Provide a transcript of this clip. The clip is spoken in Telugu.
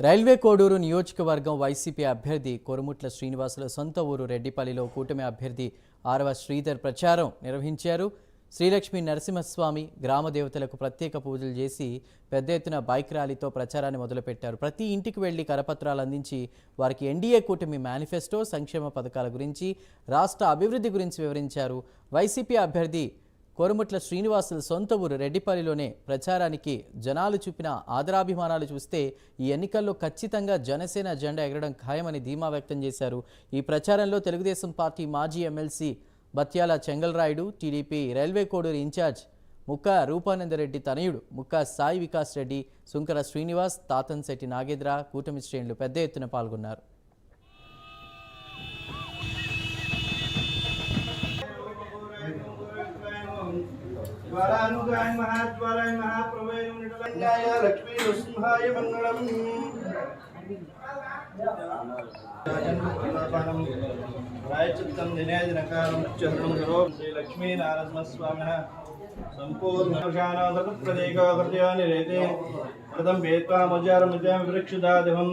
రైల్వే కోడూరు నియోజకవర్గం వైసీపీ అభ్యర్థి కొరుముట్ల శ్రీనివాసుల సొంత ఊరు రెడ్డిపల్లిలో కూటమి అభ్యర్థి ఆరవ శ్రీధర్ ప్రచారం నిర్వహించారు. శ్రీలక్ష్మి నరసింహస్వామి గ్రామ దేవతలకు ప్రత్యేక పూజలు చేసి పెద్ద ఎత్తున బైక్ ర్యాలీతో ప్రచారాన్ని మొదలుపెట్టారు. ప్రతి ఇంటికి వెళ్ళి కరపత్రాలు అందించి వారికి ఎన్డీఏ కూటమి మేనిఫెస్టో సంక్షేమ పథకాల గురించి రాష్ట్ర అభివృద్ధి గురించి వివరించారు. వైసీపీ అభ్యర్థి కోరుముట్ల శ్రీనివాసుల సొంత ఊరు రెడ్డిపల్లిలోనే ప్రచారానికి జనాలు చూపిన ఆదరాభిమానాలు చూస్తే ఈ ఎన్నికల్లో ఖచ్చితంగా జనసేన జెండా ఎగరడం ఖాయమని ధీమా వ్యక్తం చేశారు. ఈ ప్రచారంలో తెలుగుదేశం పార్టీ మాజీ MLC Batyala Chengalrayudu TDP railway Koduru incharge Mukka Rupananda Reddy తనయుడు ముక్క సాయి వికాస్ రెడ్డి సుంకర శ్రీనివాస్ తాతన్శెట్టి నాగేంద్ర కూటమి శ్రేణులు పెద్ద ఎత్తున పాల్గొన్నారు. జ్వరానుగాయ మహాజ్వరాయ మహాప్రభయ నిడలాయ లక్ష్మీ నృసింహాయ మంగళం. రాయచిత్తం దినేదినకాలం చరణం గురో శ్రీ లక్ష్మీ నారసింహస్వామిన సంపూర్ణానాదృతప్రదేకాకృతయాని రేతే ప్రథం వేత్వా మజారమితం విరక్షిదాదివం